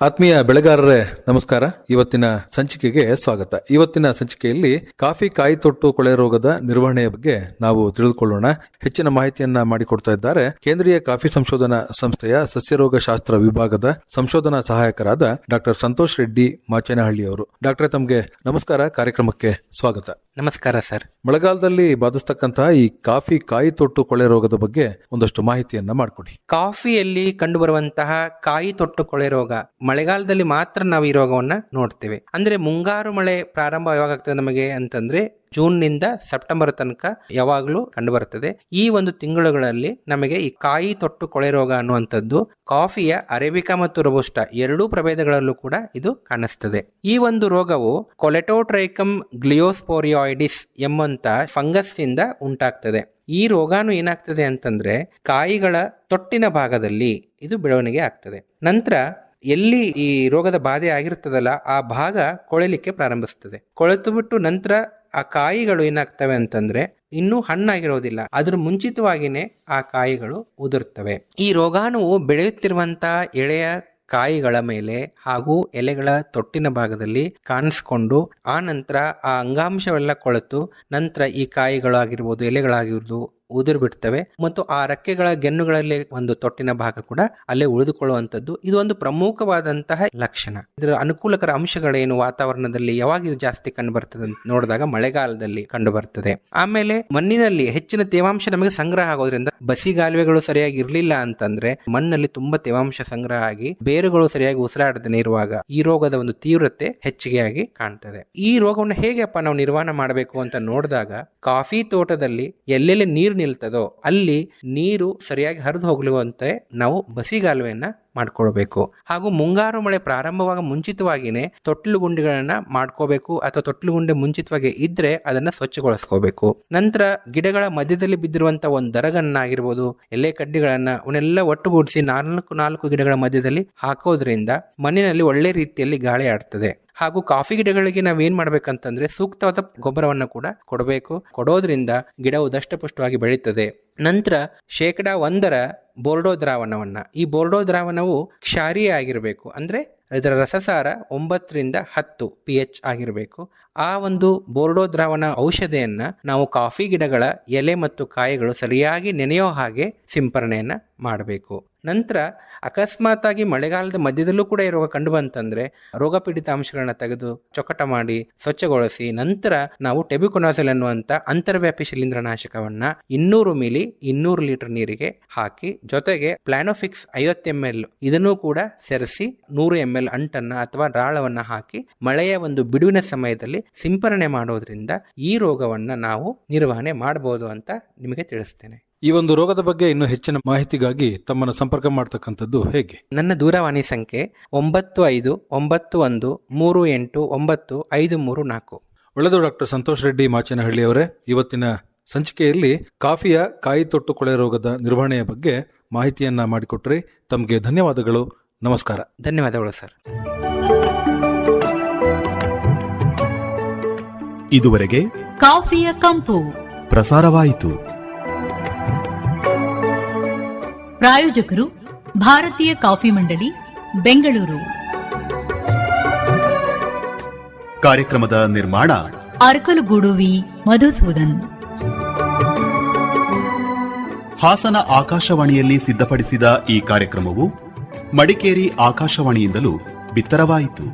ಆತ್ಮೀಯ ಬೆಳೆಗಾರರೇ ನಮಸ್ಕಾರ. ಇವತ್ತಿನ ಸಂಚಿಕೆಗೆ ಸ್ವಾಗತ. ಇವತ್ತಿನ ಸಂಚಿಕೆಯಲ್ಲಿ ಕಾಫಿ ಕಾಯಿ ತೊಟ್ಟು ಕೊಳೆ ರೋಗದ ನಿರ್ವಹಣೆಯ ಬಗ್ಗೆ ನಾವು ತಿಳಿದುಕೊಳ್ಳೋಣ. ಹೆಚ್ಚಿನ ಮಾಹಿತಿಯನ್ನ ಮಾಡಿಕೊಡ್ತಾ ಇದ್ದಾರೆ ಕೇಂದ್ರೀಯ ಕಾಫಿ ಸಂಶೋಧನಾ ಸಂಸ್ಥೆಯ ಸಸ್ಯರೋಗ ಶಾಸ್ತ್ರ ವಿಭಾಗದ ಸಂಶೋಧನಾ ಸಹಾಯಕರಾದ ಡಾಕ್ಟರ್ ಸಂತೋಷ್ ರೆಡ್ಡಿ ಮಾಚೇನಹಳ್ಳಿ ಅವರು. ಡಾಕ್ಟರ್ ತಮಗೆ ನಮಸ್ಕಾರ. ಕಾರ್ಯಕ್ರಮಕ್ಕೆ ಸ್ವಾಗತ. ನಮಸ್ಕಾರ ಸರ್. ಮಳೆಗಾಲದಲ್ಲಿ ಬಾಧಿಸ್ತಕ್ಕಂತಹ ಈ ಕಾಫಿ ಕಾಯಿ ತೊಟ್ಟು ಕೊಳೆ ರೋಗದ ಬಗ್ಗೆ ಒಂದಷ್ಟು ಮಾಹಿತಿಯನ್ನ ಮಾಡಿಕೊಡಿ. ಕಾಫಿಯಲ್ಲಿ ಕಂಡುಬರುವಂತಹ ಕಾಯಿ ತೊಟ್ಟು ಕೊಳೆ ರೋಗ ಮಳೆಗಾಲದಲ್ಲಿ ಮಾತ್ರ ನಾವು ಈ ರೋಗವನ್ನ ನೋಡ್ತೇವೆ. ಅಂದ್ರೆ ಮುಂಗಾರು ಮಳೆ ಪ್ರಾರಂಭ ಯಾವಾಗ ಆಗ್ತದೆ ನಮಗೆ ಅಂತಂದ್ರೆ ಜೂನ್ನಿಂದ ಸೆಪ್ಟೆಂಬರ್ ತನಕ ಯಾವಾಗಲೂ ಕಂಡುಬರುತ್ತದೆ. ಈ ಒಂದು ತಿಂಗಳುಗಳಲ್ಲಿ ನಮಗೆ ಈ ಕಾಯಿ ತೊಟ್ಟು ಕೊಳೆ ರೋಗ ಅನ್ನುವಂಥದ್ದು, ಕಾಫಿಯ ಅರೇಬಿಕಾ ಮತ್ತು ರೋಬಸ್ಟ ಎರಡೂ ಪ್ರಭೇದಗಳಲ್ಲೂ ಕೂಡ ಇದು ಕಾಣಿಸ್ತದೆ. ಈ ಒಂದು ರೋಗವು ಕೊಲೆಟೋಟ್ರೈಕಮ್ ಗ್ಲಿಯೋಸ್ಪೋರಿಯಾಯ್ಡಿಸ್ ಎಂಬಂತ ಫಂಗಸ್ ಇಂದ ಉಂಟಾಗ್ತದೆ. ಈ ರೋಗಾನು ಏನಾಗ್ತದೆ ಅಂತಂದ್ರೆ ಕಾಯಿಗಳ ತೊಟ್ಟಿನ ಭಾಗದಲ್ಲಿ ಇದು ಬೆಳವಣಿಗೆ ಆಗ್ತದೆ. ನಂತರ ಎಲ್ಲಿ ಈ ರೋಗದ ಬಾಧೆ ಆಗಿರ್ತದಲ್ಲ, ಆ ಭಾಗ ಕೊಳೆಲಿಕ್ಕೆ ಪ್ರಾರಂಭಿಸ್ತದೆ. ಕೊಳೆತು ಬಿಟ್ಟು ನಂತರ ಆ ಕಾಯಿಗಳು ಏನಾಗ್ತವೆ ಅಂತಂದ್ರೆ, ಇನ್ನೂ ಹಣ್ಣಾಗಿರೋದಿಲ್ಲ. ಅದ್ರ ಮುಂಚಿತವಾಗಿನೇ ಆ ಕಾಯಿಗಳು ಉದುರ್ತವೆ. ಈ ರೋಗಾಣುವು ಬೆಳೆಯುತ್ತಿರುವಂತಹ ಎಳೆಯ ಕಾಯಿಗಳ ಮೇಲೆ ಹಾಗೂ ಎಲೆಗಳ ತೊಟ್ಟಿನ ಭಾಗದಲ್ಲಿ ಕಾಣಿಸ್ಕೊಂಡು, ಆ ನಂತರ ಆ ಅಂಗಾಂಶವೆಲ್ಲ ಕೊಳೆತು, ನಂತರ ಈ ಕಾಯಿಗಳಾಗಿರ್ಬೋದು, ಎಲೆಗಳಾಗಿರ್ಬೋದು ಉದುರು ಬಿಡ್ತವೆ ಮತ್ತು ಆ ರೆಕ್ಕೆಗಳ ಗೆನ್ನುಗಳಲ್ಲಿ ಒಂದು ತೊಟ್ಟಿನ ಭಾಗ ಕೂಡ ಅಲ್ಲೇ ಉಳಿದುಕೊಳ್ಳುವಂಥದ್ದು. ಇದು ಒಂದು ಪ್ರಮುಖವಾದಂತಹ ಲಕ್ಷಣ. ಇದರ ಅನುಕೂಲಕರ ಅಂಶಗಳೇನು? ವಾತಾವರಣದಲ್ಲಿ ಯಾವಾಗ ಇದು ಜಾಸ್ತಿ ಕಂಡು ಬರ್ತದೆ ನೋಡಿದಾಗ ಮಳೆಗಾಲದಲ್ಲಿ ಕಂಡು ಬರ್ತದೆ ಆಮೇಲೆ ಮಣ್ಣಿನಲ್ಲಿ ಹೆಚ್ಚಿನ ತೇವಾಂಶ ನಮಗೆ ಸಂಗ್ರಹ ಆಗೋದ್ರಿಂದ ಬಸಿಗಾಲುವೆಗಳು ಸರಿಯಾಗಿ ಇರಲಿಲ್ಲ ಅಂತಂದ್ರೆ ಮಣ್ಣಲ್ಲಿ ತುಂಬಾ ತೇವಾಂಶ ಸಂಗ್ರಹ ಆಗಿ ಬೇರುಗಳು ಸರಿಯಾಗಿ ಉಸಿರಾಡದೇ ಇರುವಾಗ ಈ ರೋಗದ ಒಂದು ತೀವ್ರತೆ ಹೆಚ್ಚಿಗೆಯಾಗಿ ಕಾಣ್ತದೆ. ಈ ರೋಗವನ್ನು ಹೇಗೆಪ್ಪ ನಾವು ನಿರ್ವಹಣೆ ಮಾಡಬೇಕು ಅಂತ ನೋಡಿದಾಗ ಕಾಫಿ ತೋಟದಲ್ಲಿ ಎಲ್ಲೆಲ್ಲಿ ನೀರು ನಿಲ್ತದೋ, ಅಲ್ಲಿ ನೀರು ಸರಿಯಾಗಿ ಹರಿದು ಹೋಗ್ಲುವಂತೆ ನಾವು ಬಸಿಗಾಲುವೆಯನ್ನ ಮಾಡ್ಕೊಳ್ಬೇಕು. ಹಾಗೂ ಮುಂಗಾರು ಮಳೆ ಪ್ರಾರಂಭವಾಗ ಮುಂಚಿತವಾಗಿನೇ ತೊಟ್ಲು ಗುಂಡಿಗಳನ್ನ ಮಾಡ್ಕೋಬೇಕು ಅಥವಾ ತೊಟ್ಲು ಗುಂಡಿ ಮುಂಚಿತವಾಗಿ ಇದ್ರೆ ಅದನ್ನ ಸ್ವಚ್ಛಗೊಳಿಸ್ಕೋಬೇಕು. ನಂತರ ಗಿಡಗಳ ಮಧ್ಯದಲ್ಲಿ ಬಿದ್ದಿರುವಂತ ಒಂದು ದರಗನ್ನಾಗಿರ್ಬೋದು, ಎಲೆ ಕಡ್ಡಿಗಳನ್ನ ಅವನ್ನೆಲ್ಲ ಒಟ್ಟುಗೂಡಿಸಿ ನಾಲ್ಕು ನಾಲ್ಕು ಗಿಡಗಳ ಮಧ್ಯದಲ್ಲಿ ಹಾಕೋದ್ರಿಂದ ಮಣ್ಣಿನಲ್ಲಿ ಒಳ್ಳೆ ರೀತಿಯಲ್ಲಿ ಗಾಳಿ ಆಡ್ತದೆ. ಹಾಗೂ ಕಾಫಿ ಗಿಡಗಳಿಗೆ ನಾವು ಏನ್ ಮಾಡ್ಬೇಕಂತಂದ್ರೆ ಸೂಕ್ತವಾದ ಗೊಬ್ಬರವನ್ನು ಕೂಡ ಕೊಡಬೇಕು. ಕೊಡೋದ್ರಿಂದ ಗಿಡವು ದಷ್ಟಪುಷ್ಟವಾಗಿ ಬೆಳೀತದೆ. ನಂತರ ಶೇಕಡ ಒಂದರ ಬೋರ್ಡೋ ದ್ರಾವಣವನ್ನ. ಈ ಬೋರ್ಡೋ ದ್ರಾವಣವು ಕ್ಷಾರೀಯ ಆಗಿರಬೇಕು ಅಂದ್ರೆ ಇದರ ರಸಸಾರ ಒಂಬತ್ತರಿಂದ ಹತ್ತು ಪಿ ಎಚ್ ಆಗಿರಬೇಕು. ಆ ಒಂದು ಬೋರ್ಡೋ ದ್ರಾವಣ ಔಷಧಿಯನ್ನ ನಾವು ಕಾಫಿ ಗಿಡಗಳ ಎಲೆ ಮತ್ತು ಕಾಯಿಗಳು ಸರಿಯಾಗಿ ನೆನೆಯೋ ಹಾಗೆ ಸಿಂಪರಣೆಯನ್ನ ಮಾಡಬೇಕು. ನಂತರ ಅಕಸ್ಮಾತ್ ಆಗಿ ಮಳೆಗಾಲದ ಮಧ್ಯದಲ್ಲೂ ಕೂಡ ಈ ರೋಗ ಕಂಡು ಬಂತಂದ್ರೆ ರೋಗ ಪೀಡಿತ ಅಂಶಗಳನ್ನ ತೆಗೆದು ಚೊಕಟ ಮಾಡಿ ಸ್ವಚ್ಛಗೊಳಿಸಿ ನಂತರ ನಾವು ಟೆಬಿಕೊನಾಸಲ್ ಅನ್ನುವಂತ ಅಂತರ್ವ್ಯಾಪಿ ಶಿಲೀಂಧ್ರನಾಶಕವನ್ನ ಇನ್ನೂರು ಮಿಲಿ, ಇನ್ನೂರು ಲೀಟರ್ ನೀರಿಗೆ ಹಾಕಿ ಜೊತೆಗೆ ಪ್ಲಾನೋಫಿಕ್ಸ್ ಐವತ್ತು ಎಂ ಎಲ್ ಇದನ್ನು ಕೂಡ ಸೇರಿಸಿ ನೂರು ಎಂ ಎಲ್ ಅಂಟನ್ನ ಅಥವಾ ರಾಳವನ್ನ ಹಾಕಿ ಮಳೆಯ ಒಂದು ಬಿಡುವಿನ ಸಮಯದಲ್ಲಿ ಸಿಂಪರಣೆ ಮಾಡೋದ್ರಿಂದ ಈ ರೋಗವನ್ನ ನಾವು ನಿರ್ವಹಣೆ ಮಾಡಬಹುದು ಅಂತ ನಿಮಗೆ ತಿಳಿಸ್ತೇನೆ. ಈ ಒಂದು ರೋಗದ ಬಗ್ಗೆ ಇನ್ನು ಹೆಚ್ಚಿನ ಮಾಹಿತಿಗಾಗಿ ತಮ್ಮನ್ನು ಸಂಪರ್ಕ ಮಾಡ್ತಕ್ಕಂಥದ್ದು ಹೇಗೆ? ನನ್ನ ದೂರವಾಣಿ ಸಂಖ್ಯೆ ಒಂಬತ್ತು ಐದು ಒಂಬತ್ತು ಒಂದು ಮೂರು ಎಂಟು ಒಂಬತ್ತು ಐದು ಮೂರು ನಾಲ್ಕು. ಒಳ್ಳೆದು ಡಾಕ್ಟರ್ ಸಂತೋಷ್ ರೆಡ್ಡಿ ಮಾಚೇನಹಳ್ಳಿ ಅವರೇ ಇವತ್ತಿನ ಸಂಚಿಕೆಯಲ್ಲಿ ಕಾಫಿಯ ಕಾಯಿ ತೊಟ್ಟು ಕೊಳೆ ರೋಗದ ನಿರ್ವಹಣೆಯ ಬಗ್ಗೆ ಮಾಹಿತಿಯನ್ನ ಮಾಡಿಕೊಟ್ರಿ. ತಮಗೆ ಧನ್ಯವಾದಗಳು. ನಮಸ್ಕಾರ. ಧನ್ಯವಾದಗಳು ಸರ್. ಇದುವರೆಗೆ ಕಾಫಿಯ ಕಂಪು. ಪ್ರಸಾರವಾಯಿತು. ಪ್ರಾಯೋಜಕರು ಭಾರತೀಯ ಕಾಫಿ ಮಂಡಳಿ ಬೆಂಗಳೂರು. ಕಾರ್ಯಕ್ರಮದ ನಿರ್ಮಾಣ ಅರಕಲಗೂಡು ವಿ. ಮಧುಸೂದನ್. ಹಾಸನ ಆಕಾಶವಾಣಿಯಲ್ಲಿ ಸಿದ್ಧಪಡಿಸಿದ ಈ ಕಾರ್ಯಕ್ರಮವು ಮಡಿಕೇರಿ ಆಕಾಶವಾಣಿಯಿಂದಲೂ ಬಿತ್ತರವಾಯಿತು.